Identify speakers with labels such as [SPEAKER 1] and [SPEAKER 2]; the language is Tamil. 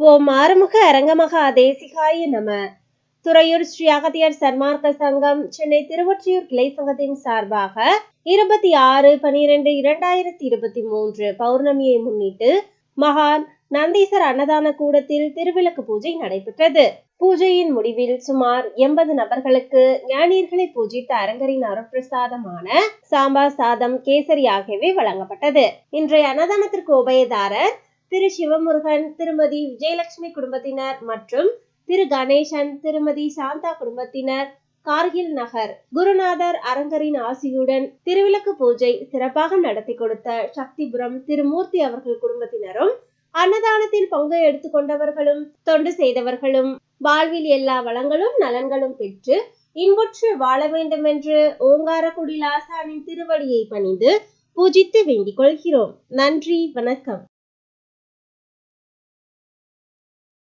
[SPEAKER 1] ஓம் ஆறுமுக அரங்கமகா தேசிகாய நம. துறையூர் ஸ்ரீ அகத்தியர் சன்மார்க்க சங்கம் சென்னை திருவொற்றியூர் கிளை சங்கத்தின் சார்பாக இருபத்தி ஆறு பனிரெண்டு இரண்டாயிரத்தி இருபத்தி மூன்று பௌர்ணமியை முன்னிட்டு மகான் நந்தீசர் அன்னதான கூடத்தில் திருவிளக்கு பூஜை நடைபெற்றது. பூஜையின் முடிவில் சுமார் எண்பது நபர்களுக்கு ஞானியர்களை பூஜித்த அரங்கரின் அருட்பிரசாதமான சாம்பார் சாதம் கேசரி ஆகியவை வழங்கப்பட்டது. இன்றைய அன்னதானத்திற்கு உபயதாரர் திரு சிவமுருகன் திருமதி விஜயலட்சுமி குடும்பத்தினர் மற்றும் திரு கணேசன் திருமதி சாந்தா குடும்பத்தினர். கார்கில் நகர் குருநாதர் அரங்கரின் ஆசியுடன் திருவிளக்கு பூஜை சிறப்பாக நடத்தி கொடுத்த சக்திபுரம் திருமூர்த்தி அவர்கள் குடும்பத்தினரும் அன்னதானத்தில் பங்கு எடுத்துக்கொண்டவர்களும் தொண்டு செய்தவர்களும் வாழ்வில் எல்லா வளங்களும் நலன்களும் பெற்று இன்புற்று வாழ வேண்டும் என்று ஓங்காரக்குடி லாசானின் திருவடியை பணிந்து பூஜித்து வேண்டிக் கொள்கிறோம். நன்றி வணக்கம்.